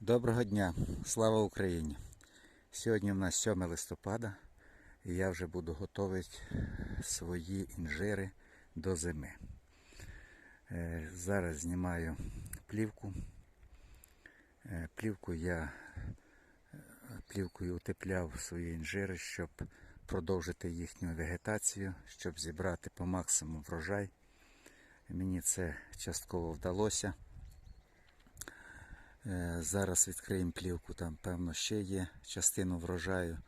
Доброго дня, слава Україні! Сьогодні у нас 7 листопада і я вже буду готувати свої інжири до зими. Е, Зараз знімаю плівку. Е, Плівку я е, плівкою утепляв свої інжири, щоб продовжити їхню вегетацію, щоб зібрати по максимуму врожай. Мені це частково вдалося. Е, Зараз відкриємо плівку, там певно ще є частину врожаю,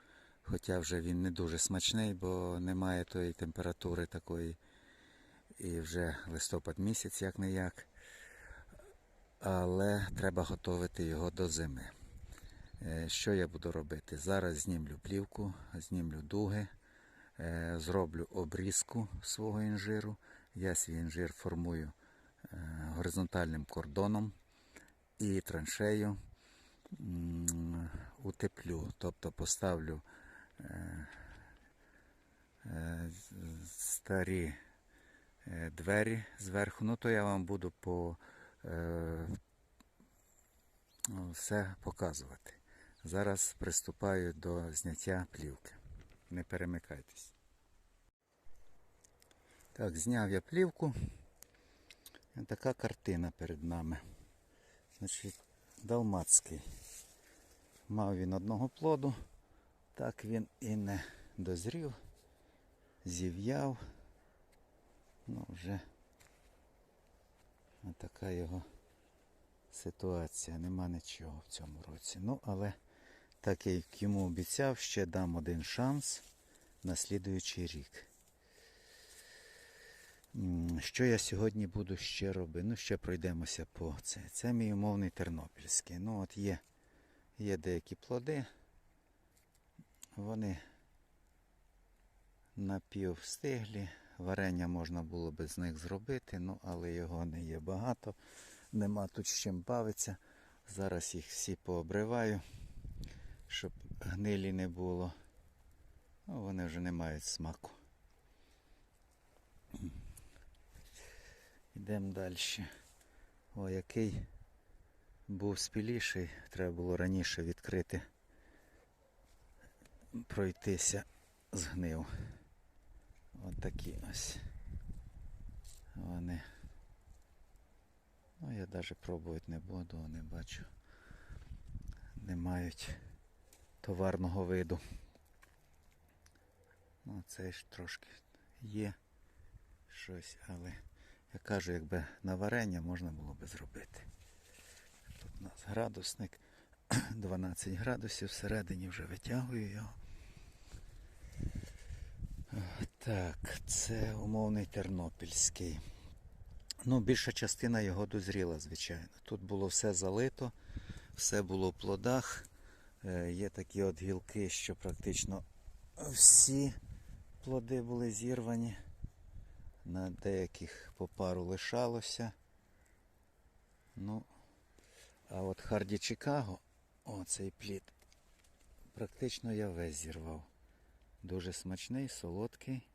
хоча вже він не дуже смачний, бо немає тої температури такої. І вже листопад місяць, як не як. Але треба готувати його до зими. Е, Що я буду робити? Зараз знімлю плівку, знімлю дуги, е, зроблю обрізку свого інжиру. Я свій інжир формую горизонтальним кордоном і траншею утеплю, тобто поставлю е, е, старі е, двері зверху. Ну, то я вам буду по ну, все показувати. Зараз приступаю до зняття плівки. Не перемикайтесь. Так, зняв я плівку. Така картина перед нами. Значить, далмацький. Мав він одного плоду, так він і не дозрів, зів'яв. Ну, вже така його ситуація. Нема нічого в цьому році. Ну, але так як йому обіцяв, ще дам один шанс на слідуючий рік. Що я сьогодні буду ще робити? Ну, ще пройдемося по це. Це мій умовний тернопільський. Ну, от є, є деякі плоди. Вони напівстиглі. Варення можна було би з них зробити, ну, але його не є багато. Нема тут з чим бавитися. Зараз їх всі пообриваю, щоб гнилі не було. Ну, вони вже не мають смаку. Йдемо далі. О, який був спіліший, треба було раніше відкрити, пройтися згнив. От такі ось. Вони. Ну, я навіть пробувати не буду, не бачу. Не мають товарного виду. Ну, це ж трошки є щось, але я кажу, якби на варення можна було би зробити. Тут у нас градусник 12 градусів, всередині вже витягую його. Так, це умовний тернопільський. Ну, більша частина його дозріла, звичайно. Тут було все залито, все було в плодах. Е, Є такі от гілки, що практично всі плоди були зірвані. На деяких по пару лишалося. Ну, а от Харді Чикаго, оцей плід, практично я весь зірвав. Дуже смачний, солодкий.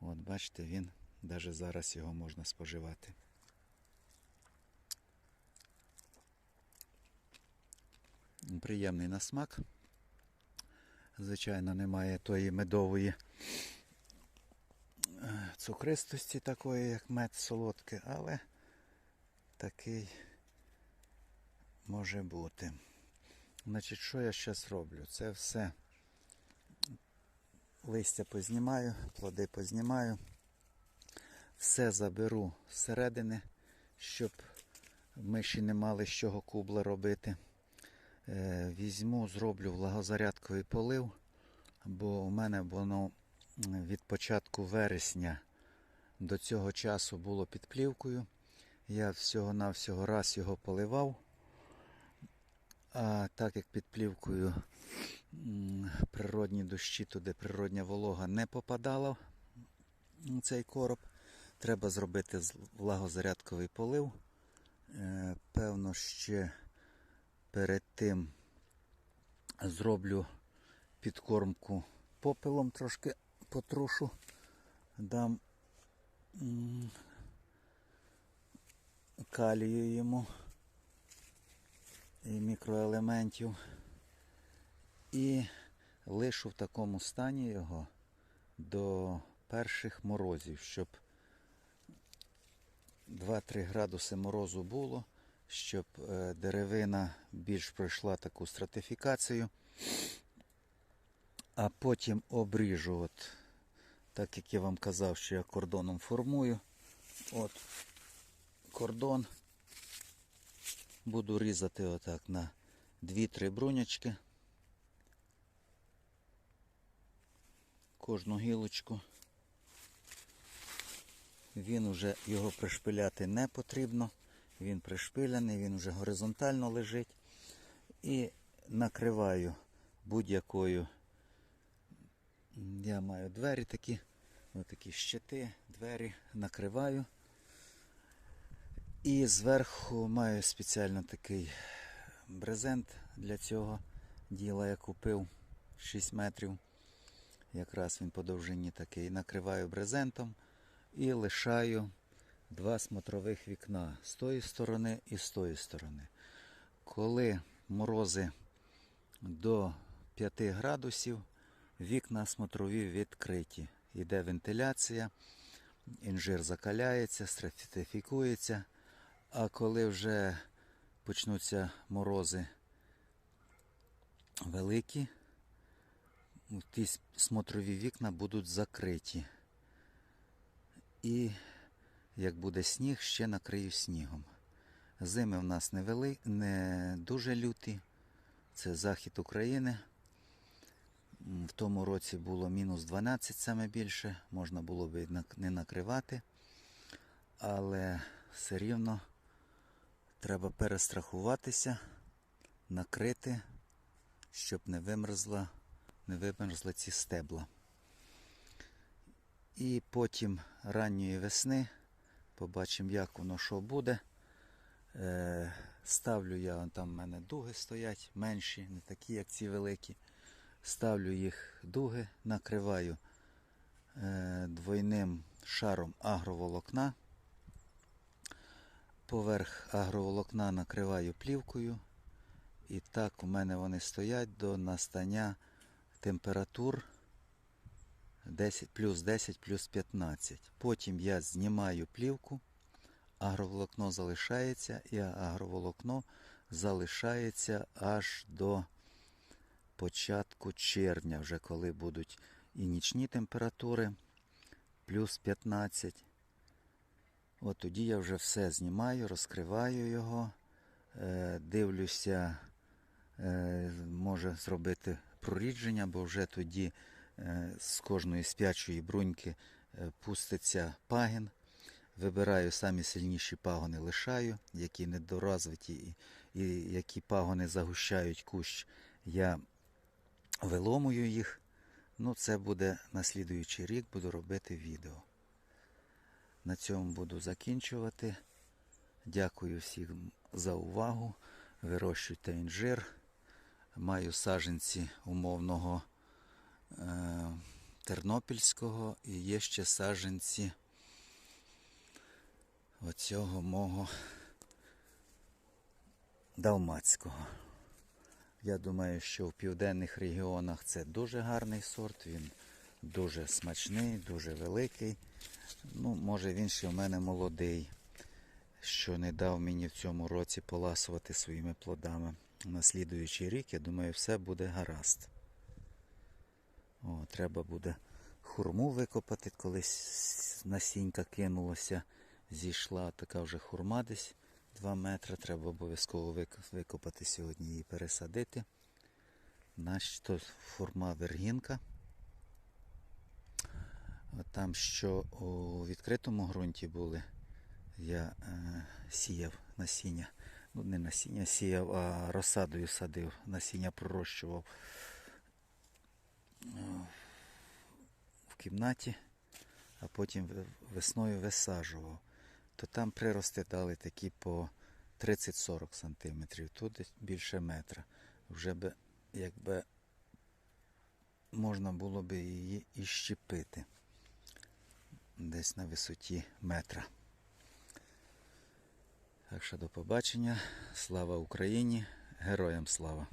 От бачите, він навіть зараз його можна споживати. Приємний на смак. Звичайно, немає тої медової цукристості такої, як мед солодкий, але такий може бути. Значить, що я зараз роблю? Це все листя познімаю, плоди познімаю. Все заберу зсередини, щоб миші не мали з чого кубла робити. Е, Візьму, зроблю влагозарядковий полив, бо у мене воно від початку вересня до цього часу було під плівкою. Я всього-навсього раз його поливав. А так як під плівкою природні дощі, туди природня волога не попадала в цей короб, треба зробити влагозарядковий полив. Е, Певно, ще перед тим зроблю підкормку попелом, трошки потрушу, дам калію йому. і мікроелементів. І лишу в такому стані його до перших морозів, щоб 2-3 градуси морозу було, щоб е, деревина більш пройшла таку стратифікацію. А потім обріжу, от, так як я вам казав, що я кордоном формую. От кордон. Буду різати отак на 2-3 брунячки. Кожну гілочку. Він уже його пришпиляти не потрібно. Він пришпиляний, він вже горизонтально лежить. І накриваю будь-якою. Я маю двері такі, отакі щити, двері накриваю. І зверху маю спеціально такий брезент для цього діла я купив 6 метрів. Якраз він по довжині такий. Накриваю брезентом і лишаю два смотрових вікна з тої сторони і з тої сторони. Коли морози до 5 градусів, вікна смотрові відкриті. Йде вентиляція, інжир закаляється, стратифікується. А коли вже почнуться морози великі, ті смотрові вікна будуть закриті. І як буде сніг, ще накрию снігом. Зими в нас не, вели... не дуже люті. Це захід України. В тому році було мінус 12 саме більше, можна було б не накривати, але все рівно треба перестрахуватися, накрити, щоб не вимерзла, не вимерзли ці стебла. І потім ранньої весни побачимо, як воно що буде. Е, ставлю я, там в мене дуги стоять, менші, не такі, як ці великі. Ставлю їх дуги, накриваю е, двойним шаром агроволокна. Поверх агроволокна накриваю плівкою. І так у мене вони стоять до настання температур 10, плюс 10, плюс 15. Потім я знімаю плівку, агроволокно залишається, і агроволокно залишається аж до початку червня, вже коли будуть і нічні температури, плюс 15. От тоді я вже все знімаю, розкриваю його, е, дивлюся, е, може зробити прорідження, бо вже тоді е, з кожної спячої бруньки пуститься пагін. Вибираю самі сильніші пагони, лишаю, які недоразвиті і які пагони загущають кущ, я виломую їх. Ну, це буде на слідуючий рік, буду робити відео. На цьому буду закінчувати. Дякую всім за увагу. Вирощуйте інжир. Маю саженці умовного е, тернопільського і є ще саженці оцього мого далмацького. Я думаю, що в південних регіонах це дуже гарний сорт, він дуже смачний, дуже великий. Ну, може він ще в мене молодий, що не дав мені в цьому році поласувати своїми плодами. На слідуючий рік, я думаю, все буде гаразд. О, треба буде хурму викопати, колись насінька кинулося, зійшла така вже хурма десь 2 метри. Треба обов'язково викопати сьогодні її пересадити. Наш то хурма вергінка. Там, що у відкритому ґрунті були, я е, сіяв насіння. Ну, не насіння сіяв, а розсадою садив, насіння пророщував е, в кімнаті, а потім весною висаджував. То там прирости дали такі по 30-40 сантиметрів, тут десь більше метра. Вже би, якби можна було би її і щепити десь на висоті метра. Так що до побачення. Слава Україні! Героям слава!